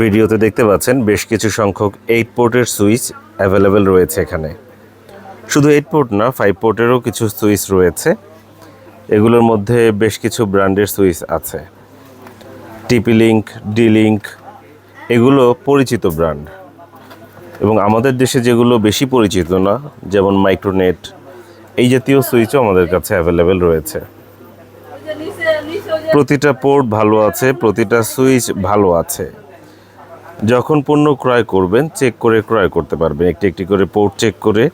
ভিডিওতে দেখতে পাচ্ছেন বেশ কিছু সংখ্যক এইট পোর্টের সুইচ অ্যাভেলেবেল রয়েছে এখানে। শুধু এইট পোর্ট না ফাইভ পোর্টেরও কিছু সুইচ রয়েছে। এগুলোর মধ্যে বেশ কিছু ব্র্যান্ডের সুইচ আছে। টিপি লিঙ্ক ডি লিঙ্ক এগুলো পরিচিত ব্র্যান্ড। এবং আমাদের দেশে যেগুলো বেশি পরিচিত না, যেমন মাইক্রোনেট এই জাতীয় সুইচও আমাদের কাছে অ্যাভেলেবেল রয়েছে। প্রতিটা পোর্ট ভালো আছে, প্রতিটা সুইচ ভালো আছে। যখন পণ্য ক্রয় করবেন চেক করে ক্রয় করতে পারবেন। একটি একটি করে পোর্ট চেক করে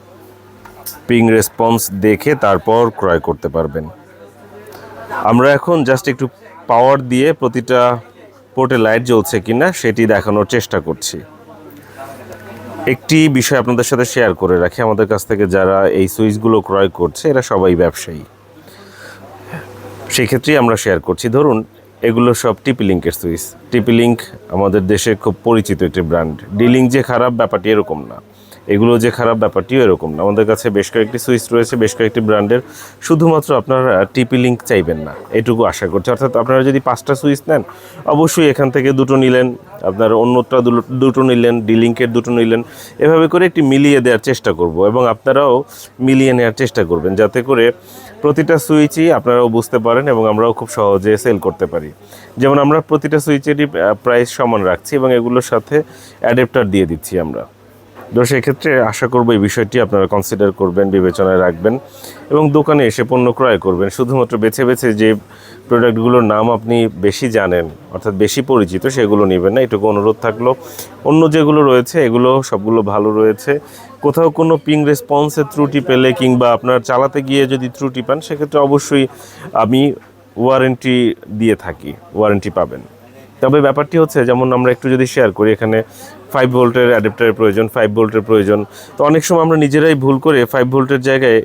পিং রেসপন্স দেখে তারপর ক্রয় করতে পারবেন। আমরা এখন জাস্ট একটু পাওয়ার দিয়ে প্রতিটা পোর্টে লাইট জ্বলছে কিনা, সেটি দেখানোর চেষ্টা করছি। একটি বিষয় আপনাদের সাথে শেয়ার করে রাখি। আমাদের কাছ থেকে যারা এই সুইচগুলো ক্রয় করছে, এরা সবাই ব্যবসায়ী। সেই ক্ষেত্রেই আমরা শেয়ার করছি। ধরুন, এগুলো সব টিপি লিঙ্কের সুইচ টিপি লিঙ্ক আমাদের দেশে খুব পরিচিত একটি ব্র্যান্ড ডিলিং যে খারাপ, ব্যাপারটি এরকম না। এগুলো যে খারাপ ব্যাপারটিও এরকম না। আমাদের কাছে বেশ কয়েকটি সুইচ রয়েছে, বেশ কয়েকটি ব্র্যান্ডের। শুধুমাত্র আপনারা টিপি লিঙ্ক চাইবেন না, এটুকু আশা করছি। অর্থাৎ আপনারা যদি পাঁচটা সুইচ নেন, অবশ্যই এখান থেকে দুটো নিলেন, আপনার অন্যটা দুটো নিলেন, ডি লিঙ্কের দুটো নিলেন। এভাবে করে একটি মিলিয়ে দেওয়ার চেষ্টা করব এবং আপনারাও মিলিয়ে নেওয়ার চেষ্টা করবেন যাতে করে প্রতিটা সুইচই আপনারাও বুঝতে পারেন এবং আমরাও খুব সহজে সেল করতে পারি। যেমন আমরা প্রতিটা সুইচেরই প্রাইস সমান রাখছি এবং এগুলোর সাথে অ্যাডাপ্টার দিয়ে দিচ্ছি আমরা। তো সেক্ষেত্রে আশা করব এই বিষয়টি আপনারা কনসিডার করবেন, বিবেচনায় রাখবেন এবং দোকানে এসে পণ্য ক্রয় করবেন। শুধুমাত্র বেছে বেছে যে প্রোডাক্টগুলোর নাম আপনি বেশি জানেন, অর্থাৎ বেশি পরিচিত, সেগুলো নেবেন না। এটুকু অনুরোধ থাকল। অন্য যেগুলো রয়েছে, এগুলো সবগুলো ভালো রয়েছে। কোথাও কোনো পিং রেসপন্সের ত্রুটি পেলে কিংবা আপনার চালাতে গিয়ে যদি ত্রুটি পান, সেক্ষেত্রে অবশ্যই আমি ওয়ারেন্টি দিয়ে থাকি ওয়ারেন্টি পাবেন। তবে ব্যাপারটি হচ্ছে, যেমন আমরা একটু যদি শেয়ার করি, এখানে ফাইভ ভোল্টের অ্যাডাপ্টারের প্রয়োজন ফাইভ ভোল্টের প্রয়োজন। তো অনেক সময় আমরা নিজেরাই ভুল করে ফাইভ ভোল্টের জায়গায়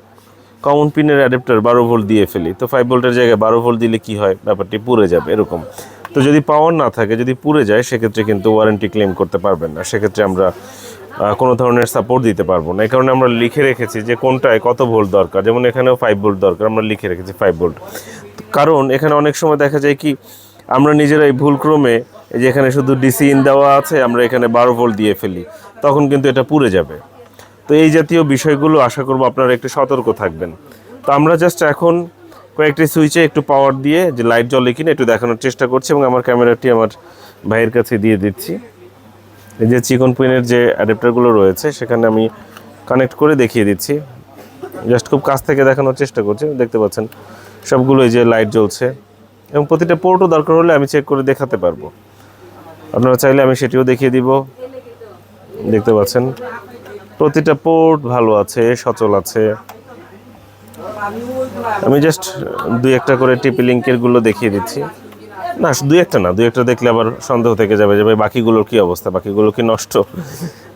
কমন পিনের অ্যাডাপ্টার বারো ভোল্ট দিয়ে ফেলি। তো ফাইভ ভোল্টের জায়গায় বারো ভোল্ট দিলে কি হয়? ব্যাপারটি পুড়ে যাবে, এরকম। তো যদি পাওয়ার না থাকে, যদি পুড়ে যায়, সেক্ষেত্রে কিন্তু ওয়ারেন্টি ক্লেম করতে পারবেন না। সেক্ষেত্রে আমরা কোনো ধরনের সাপোর্ট দিতে পারব না। এই কারণে আমরা লিখে রেখেছি যে কোনটায় কত ভোল্ট দরকার। যেমন এখানেও ফাইভ ভোল্ট দরকার, আমরা লিখে রেখেছি ফাইভ ভোল্ট কারণ এখানে অনেক সময় দেখা যায় কি আমরা নিজেরাই ভুলক্রমে যে এখানে শুধু ডিসি ইন দেওয়া আছে, আমরা এখানে বারো ভোল্ট দিয়ে ফেলি। তখন কিন্তু এটা পুড়ে যাবে। তো এই জাতীয় বিষয়গুলো আশা করব আপনারা একটু সতর্ক থাকবেন। তো আমরা জাস্ট এখন কয়েকটি সুইচে একটু পাওয়ার দিয়ে যে লাইট জ্বলে কিনা একটু দেখানোর চেষ্টা করছি এবং আমার ক্যামেরাটি আমার ভাইয়ের কাছে দিয়ে দিচ্ছি। এই যে চিকন পিনের যে অ্যাডাপ্টারগুলো রয়েছে, সেখানে আমি কানেক্ট করে দেখিয়ে দিচ্ছি। জাস্ট খুব কাছ থেকে দেখানোর চেষ্টা করছি। দেখতে পাচ্ছেন সবগুলো এই যে লাইট জ্বলছে। এবং প্রতিটা পোর্টও দরকার হলে আমি চেক করে দেখাতে পারব। আপনারা চাইলে আমি সেটিও দেখিয়ে দিব। দেখতে পাচ্ছেন? প্রতিটা পোর্ট ভালো আছে, সচল আছে। আমি জাস্ট দুই একটা করে টিপি লিঙ্কেরগুলো দেখিয়ে দিচ্ছি। না, দুই একটা না, দুই একটা দেখলে আবার সন্দেহ থেকে যাবে যে ভাই, বাকিগুলোর কী অবস্থা? বাকিগুলো কি নষ্ট?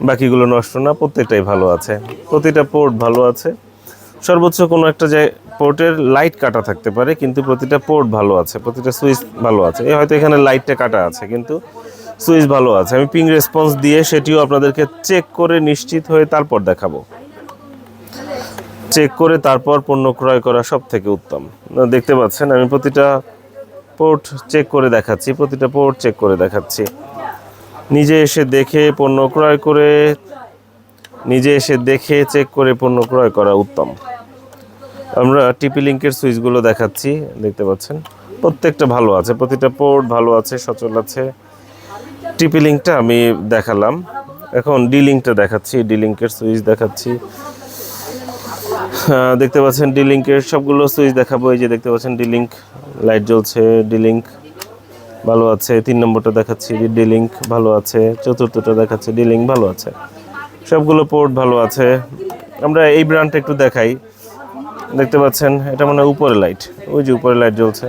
বাকিগুলো নষ্ট না, প্রত্যেকটাই ভালো আছে। প্রতিটা পোর্ট ভালো আছে। সর্বোচ্চ কোনো একটা যে পোর্টের লাইট কাটা থাকতে পারে, কিন্তু প্রতিটা পোর্ট ভালো আছে, প্রতিটা সুইচ ভালো আছে। এই হয়তো এখানে লাইটটা কাটা আছে, কিন্তু সুইচ ভালো আছে। আমি পিং রেসপন্স দিয়ে সেটিও আপনাদেরকে চেক করে নিশ্চিত হয়ে তারপর দেখাবো। চেক করে তারপর পণ্য ক্রয় করা সব থেকে উত্তম দেখতে পাচ্ছেন, আমি প্রতিটা পোর্ট চেক করে দেখাচ্ছি, প্রতিটা পোর্ট চেক করে দেখাচ্ছি। নিজে এসে দেখে পণ্য ক্রয় করে, নিজে এসে দেখে চেক করে পণ্য ক্রয় করা উত্তম। আমরা টিপি লিঙ্কের সুইচগুলো দেখাচ্ছি, দেখতে পাচ্ছেন। প্রত্যেকটা ভালো আছে, প্রতিটা পোর্ট ভালো আছে, সচল আছে। টিপি লিঙ্কটা আমি দেখালাম। এখন ডি লিঙ্কটা দেখাচ্ছি ডি লিঙ্কের সুইচ দেখাচ্ছি। দেখতে পাচ্ছেন ডি লিঙ্কের সবগুলো সুইচ দেখাবো, এই যে দেখতে পাচ্ছেন ডি লিঙ্ক লাইট জ্বলছে ডি লিঙ্ক ভালো আছে, তিন নম্বরটা দেখাচ্ছি ডি লিঙ্ক ভালো আছে, চতুর্থটা দেখাচ্ছে ডি লিঙ্ক ভালো আছে। সবগুলো পোর্ট ভালো আছে। আমরা এই ব্র্যান্ডটা একটু দেখাই। দেখতে পাচ্ছেন, এটা মানে উপরে লাইট। ওই যে উপরে লাইট জ্বলছে।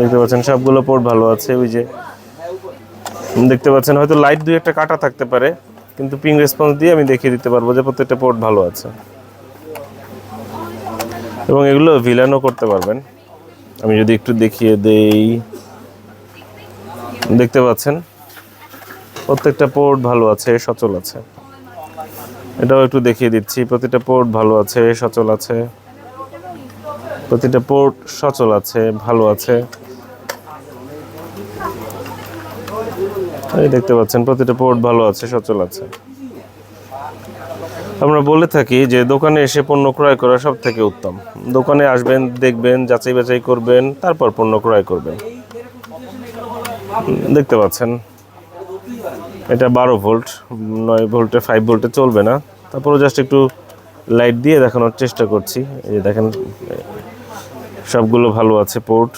দেখতে পাচ্ছেন, সবগুলো পোর্ট ভালো আছে, ওই যে। দেখতে পাচ্ছেন, হয়তো লাইট দুই একটা কাটা থাকতে পারে, কিন্তু পিং রেসপন্স দিয়ে আমি দেখিয়ে দিতে পারব যে প্রত্যেকটা পোর্ট ভালো আছে। এবং এগুলো ভিলানও করতে পারবেন। আমি যদি একটু দেখিয়ে দেই। দেখতে পাচ্ছেন, প্রত্যেকটা পোর্ট ভালো আছে, সচল আছে। এটাও একটু দেখিয়ে দিচ্ছি। প্রতিটা পোর্ট ভালো আছে, সচল আছে। প্রতিটা পোর্ট সচল আছে, ভালো আছে। এই দেখতে পাচ্ছেন, প্রতিটা পোর্ট ভালো আছে, সচল আছে। আমরা বলে থাকি যে দোকানে এসে পণ্য ক্রয় করা সব থেকে উত্তম। দোকানে আসবেন, দেখবেন, যাচাই বাছাই করবেন, তারপর পণ্য ক্রয় করবেন। দেখতে পাচ্ছেন। এটা বারো ভোল্ট, নয় ভোল্টে ফাইভ ভোল্টে চলবে না। তারপরে জাস্ট একটু লাইট দিয়ে দেখানোর চেষ্টা করছি। এই যে দেখেন, সবগুলো ভালো আছে পোর্ট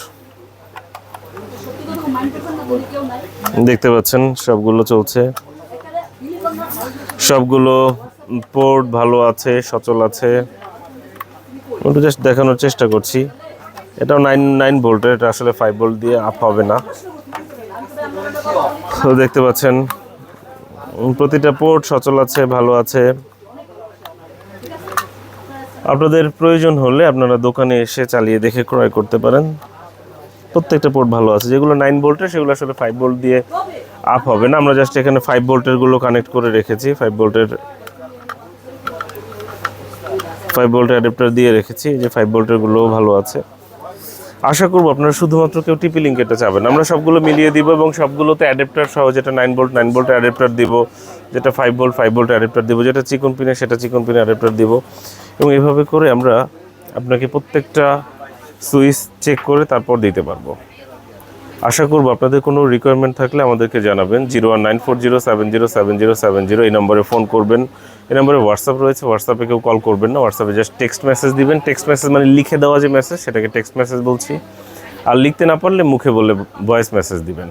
দেখতে পাচ্ছেন, সবগুলো চলছে। সবগুলো পোর্ট ভালো আছে, সচল আছে। একটু জাস্ট দেখানোর চেষ্টা করছি। এটাও নাইন নাইন ভোল্টের, এটা আসলে ফাইভ ভোল্ট দিয়ে আপ হবে না। তো দেখতে পাচ্ছেন প্রতিটা পোর্ট সচল আছে, ভালো আছে। আপনাদের প্রয়োজন হলে আপনারা দোকানে এসে চালিয়ে দেখে ক্রয় করতে পারেন। প্রত্যেকটা পোর্ট ভালো আছে। যেগুলো নাইন ভোল্টের সেগুলো আসলে ফাইভ ভোল্ট দিয়ে আপ হবে না। আমরা জাস্ট এখানে ফাইভ ভোল্টেরগুলো কানেক্ট করে রেখেছি। ফাইভ ভোল্টের ফাইভ ভোল্টের অ্যাডাপ্টার দিয়ে রেখেছি। যে ফাইভ ভোল্টের গুলোও ভালো আছে। আশা করব আপনারা শুধুমাত্র কেউ টিপি লিঙ্ক এটা চাবেন আমরা সবগুলো মিলিয়ে দিব এবং সবগুলোতে অ্যাডাপ্টার সহ যেটা nine volt nine volt adapter দিব, যেটা five volt five volt adapter দিব, যেটা চিকন পিনে সেটা চিকন পিনে অ্যাডাপ্টার দিব। এবং এভাবে করে আমরা আপনাকে প্রত্যেকটা সুইচ চেক করে তারপর দিতে পারব। আশা করব আপনাদের কোনো রিকোয়ারমেন্ট থাকলে আমাদেরকে জানাবেন। Zero one nine four zero seven zero seven zero seven zero এই নম্বরে ফোন করবেন। এই নম্বরে হোয়াটসঅ্যাপ রয়েছে। হোয়াটসঅ্যাপে কেউ কল করবেন না। হোয়াটসঅ্যাপে জাস্ট টেক্সট মেসেজ দিবেন। টেক্সট মেসেজ মানে লিখে দেওয়া যে মেসেজ সেটাকে টেক্সট মেসেজ বলছি। আর লিখতে না পারলে মুখে বলে ভয়েস মেসেজ দিবেন।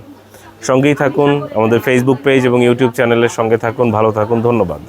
সঙ্গেই থাকুন। আমাদের ফেসবুক পেজ এবং ইউটিউব চ্যানেলের সঙ্গে থাকুন। ভালো থাকুন। ধন্যবাদ।